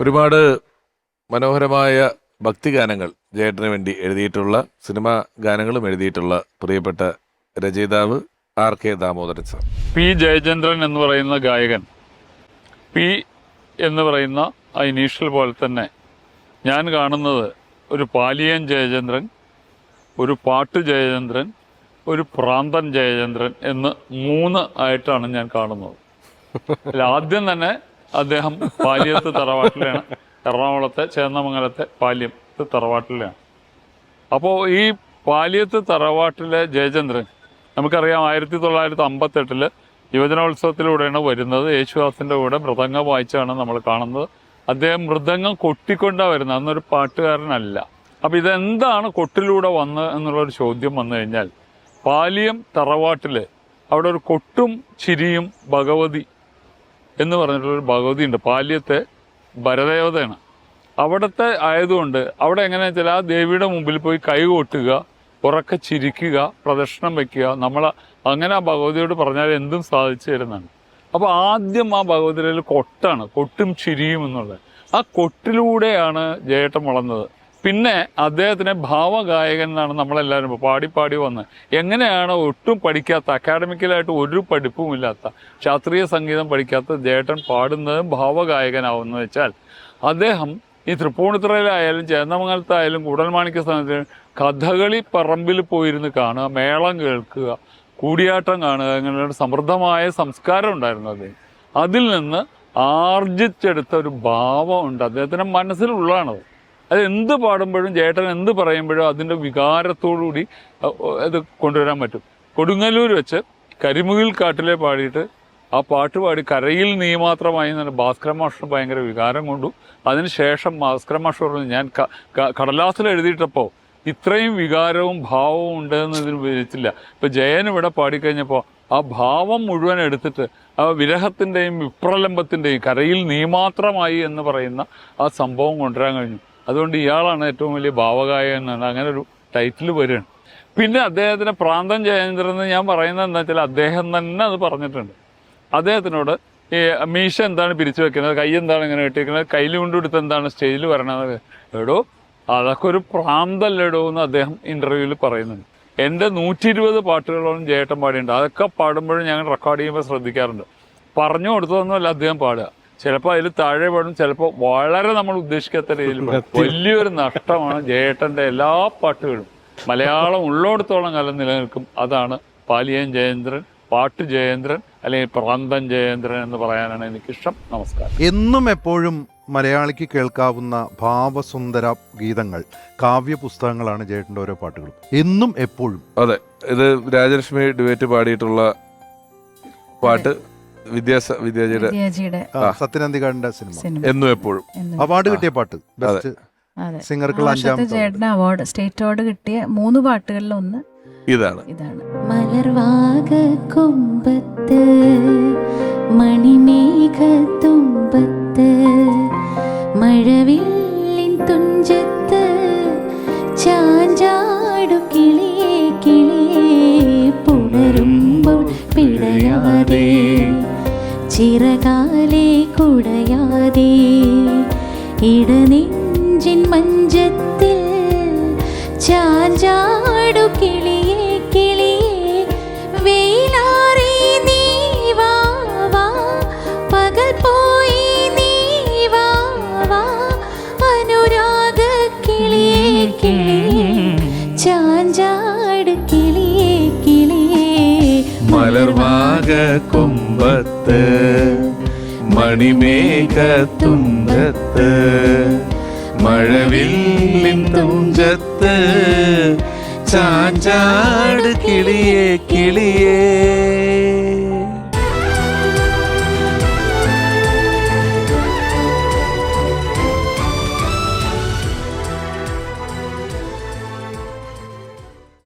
ഒരുപാട് മനോഹരമായ ഭക്തിഗാനങ്ങൾ ജയേട്ടന് വേണ്ടി എഴുതിയിട്ടുള്ള സിനിമാ ഗാനങ്ങളും എഴുതിയിട്ടുള്ള പ്രിയപ്പെട്ട രചയിതാവ് R K Damodaran sir. P Jayachandran എന്ന് പറയുന്ന ഗായകൻ പി എന്ന് പറയുന്ന ആ ഇനീഷ്യൽ പോലെ തന്നെ ഞാൻ കാണുന്നത് ഒരു പാലിയൻ ജയചന്ദ്രൻ ഒരു പാട്ട് ജയചന്ദ്രൻ ഒരു പ്രാന്തൻ ജയചന്ദ്രൻ എന്ന് മൂന്ന് ആയിട്ടാണ് ഞാൻ കാണുന്നത്. ആദ്യം തന്നെ അദ്ദേഹം പാലിയത്ത് തറവാട്ടിലാണ്. എറണാകുളത്തെ ചേന്നമംഗലത്തെ പാലിയത്ത് തറവാട്ടിലാണ്. അപ്പോൾ ഈ പാലിയത്ത് തറവാട്ടിലെ ജയചന്ദ്രൻ നമുക്കറിയാം ആയിരത്തി തൊള്ളായിരത്തി അമ്പത്തെട്ടിൽ യുവജനോത്സവത്തിലൂടെയാണ് വരുന്നത്. യേശുദാസിന്റെ കൂടെ മൃദംഗം വായിച്ചാണ് നമ്മൾ കാണുന്നത്. അദ്ദേഹം മൃദംഗം കൊട്ടിക്കൊണ്ടാണ് വരുന്നത്. അന്നൊരു പാട്ടുകാരനല്ല. അപ്പൊ ഇതെന്താണ് കൊട്ടിലൂടെ വന്നത് എന്നുള്ളൊരു ചോദ്യം വന്നു കഴിഞ്ഞാൽ പാലിയം തറവാട്ടിൽ അവിടെ ഒരു കൊട്ടും ചിരിയും ഭഗവതി എന്ന് പറഞ്ഞിട്ടുള്ളൊരു ഭഗവതി ഉണ്ട് പാല്യത്തെ ഭരദേവതയാണ് അവിടുത്തെ ആയതുകൊണ്ട് അവിടെ എങ്ങനെയാ വെച്ചാൽ ആ ദേവിയുടെ മുമ്പിൽ പോയി കൈ കൊട്ടുക ഉറക്കെ ചിരിക്കുക പ്രദക്ഷിണം വയ്ക്കുക നമ്മൾ അങ്ങനെ ആ ഭഗവതിയോട് പറഞ്ഞാൽ എന്തും സാധിച്ചു തരുന്നതാണ്. അപ്പോൾ ആദ്യം ആ ഭഗവതിയിൽ കൊട്ടാണ് കൊട്ടും ചിരിയും എന്നുള്ളത്. ആ കൊട്ടിലൂടെയാണ് ജയേട്ടം വളർന്നത്. പിന്നെ അദ്ദേഹത്തിനെ ഭാവഗായകൻ എന്നാണ് നമ്മളെല്ലാവരും പാടി പാടി വന്ന്. എങ്ങനെയാണ് ഒട്ടും പഠിക്കാത്ത അക്കാഡമിക്കലായിട്ട് ഒരു പഠിപ്പും ഇല്ലാത്ത ശാസ്ത്രീയ സംഗീതം പഠിക്കാത്ത ജേട്ടൻ പാടുന്നതും ഭാവഗായകനാവുന്ന വെച്ചാൽ അദ്ദേഹം ഈ തൃപ്പൂണിത്തുറയിലായാലും ചേന്നമംഗലത്തായാലും കൂടൽമാണിക്യ സ്ഥാനത്ത് കഥകളി പറമ്പിൽ പോയിരുന്ന് കാണുക മേളം കേൾക്കുക കൂടിയാട്ടം കാണുക ഇങ്ങനെയുള്ള സമൃദ്ധമായ സംസ്കാരം ഉണ്ടായിരുന്നു അദ്ദേഹം അതിൽ നിന്ന് ആർജിച്ചെടുത്ത ഒരു ഭാവം ഉണ്ട്. അദ്ദേഹത്തിന്റെ മനസ്സിലുള്ളതാണത്. അത് എന്ത് പാടുമ്പോഴും ചേട്ടൻ എന്ത് പറയുമ്പോഴും അതിന്റെ വികാരത്തോടുകൂടി കൂടി അത് കൊണ്ടുവരാൻ പറ്റും. കൊടുങ്ങല്ലൂർ വെച്ച് കരിമുകിൽ കാട്ടിലെ പാടിയിട്ട് ആ പാട്ട് പാടി കരയിൽ നീ മാത്രമായി എന്ന് ഭാസ്കര മാഷിന് ഭയങ്കര വികാരം കൊണ്ടു. അതിനുശേഷം ഭാസ്കര മാഷ് പറഞ്ഞു ഞാൻ കടലാസിൽ എഴുതിയിട്ടപ്പോൾ ഇത്രയും വികാരവും ഭാവവും ഉണ്ടെന്ന് ഇതിന് വിവരിച്ചില്ല. ഇപ്പം ജയൻ ഇവിടെ പാടിക്കഴിഞ്ഞപ്പോൾ ആ ഭാവം മുഴുവൻ എടുത്തിട്ട് ആ വിരഹത്തിന്റെയും വിപ്രലംബത്തിന്റെയും കരയിൽ നീ മാത്രമായി എന്ന് പറയുന്ന ആ സംഭവം കൊണ്ടുവരാൻ കഴിഞ്ഞു. അതുകൊണ്ട് ഇയാളാണ് ഏറ്റവും വലിയ ഭാവകായ എന്നാണ് അങ്ങനെ ഒരു ടൈറ്റിൽ വരികയാണ്. പിന്നെ അദ്ദേഹത്തിന് പ്രാന്തൻ ജയേന്ദ്രൻ എന്ന് ഞാൻ പറയുന്നത് എന്താ വെച്ചാൽ അദ്ദേഹം തന്നെ അത് പറഞ്ഞിട്ടുണ്ട്. അദ്ദേഹത്തിനോട് ഈ മീശ എന്താണ് പിരിച്ചു വെക്കുന്നത്? കൈ എന്താണ് ഇങ്ങനെ കെട്ടിയിരിക്കുന്നത് കയ്യിൽ കൊണ്ടെടുത്ത് എന്താണ് സ്റ്റേജിൽ വരണത്? എടോ അതൊക്കെ ഒരു പ്രാന്തല്ലടോ എന്ന് അദ്ദേഹം ഇന്റർവ്യൂവിൽ പറയുന്നുണ്ട്. എന്റെ നൂറ്റി ഇരുപത് പാട്ടുകളോളം ജേട്ടൻ പാടിയിട്ടുണ്ട്. അതൊക്കെ പാടുമ്പോഴും ഞങ്ങൾ റെക്കോർഡ് ചെയ്യുമ്പോൾ ശ്രദ്ധിക്കാറുണ്ട്. പറഞ്ഞു കൊടുത്തതൊന്നുമല്ല അദ്ദേഹം പാടുക. ചിലപ്പോൾ അതിൽ താഴെ പെടും ചിലപ്പോൾ വളരെ നമ്മൾ ഉദ്ദേശിക്കാത്ത രീതിയിൽ വലിയൊരു നഷ്ടമാണ് ജയേട്ടന്റെ എല്ലാ പാട്ടുകളും. മലയാളം ഉള്ളോടത്തോളം കാലം നിലനിൽക്കും. അതാണ് പാലിയൻ ജയേന്ദ്രൻ പാട്ട് ജയേന്ദ്രൻ അല്ലെങ്കിൽ പ്രാന്തൻ ജയേന്ദ്രൻ എന്ന് പറയാനാണ് എനിക്കിഷ്ടം. നമസ്കാരം. എന്നും എപ്പോഴും മലയാളിക്ക് കേൾക്കാവുന്ന ഭാവസുന്ദര ഗീതങ്ങൾ കാവ്യ പുസ്തകങ്ങളാണ് ജയേട്ടന്റെ ഓരോ പാട്ടുകളും. എന്നും എപ്പോഴും. അതെ ഇത് രാജലക്ഷ്മി ഡിബേറ്റ് പാടിയിട്ടുള്ള പാട്ട് വിദ്യാസ വിദ്യാജിയുടെ ആ, സത്യനന്ദികാടിന്റെ സിനിമ. സിനിമ. എന്നും എപ്പോഴും. എന്നും. അവാർഡ് കിട്ടിയ പാട്ട് ബെസ്റ്റ് അതെ. സിംഗർക്കുള്ള വർഷത്തെ അഞ്ചാമത്തെ ചേട്ടന് അവാർഡ്. സ്റ്റേറ്റ് അവാർഡ് കിട്ടിയ മൂന്ന് പാട്ടുകളിൽ ഒന്ന് ഇതാണ്. ഇതാണ്. മലർവാക കൊമ്പത്ത് മണിമേഘ ചിറകാലെ കുടയാതെ ഇടനെഞ്ചിൻ മഞ്ചത്തിൽ ചാഞ്ചാടു കിളിയേ കിളിയേ വെയിലാറി നീ പകൽ പോയി നീ അനുരാഗ കിളിയേ കിളിയേ ചാഞ്ചാടു കിളിയേ കിളിയേ മലർവാക കൊമ്പത്ത് തുമ്പത്ത് മഴവില്ലിൻ തുഞ്ചത്ത് ചാഞ്ചാട് കിളിയേ കിളിയേ.